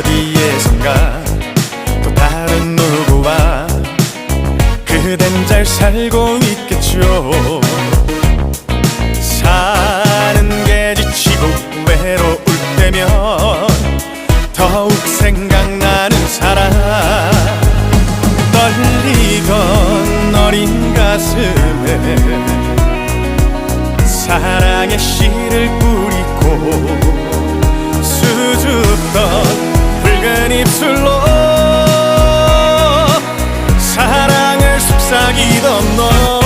어디에선가? 또 다른 누구와? 그댄 잘 살고 있겠죠 사는 게 지치고 외로울 때면 더욱 생각나는 사람. 떨리던 어린 가슴에 사랑의 씨를 뿌리고 속삭이던 너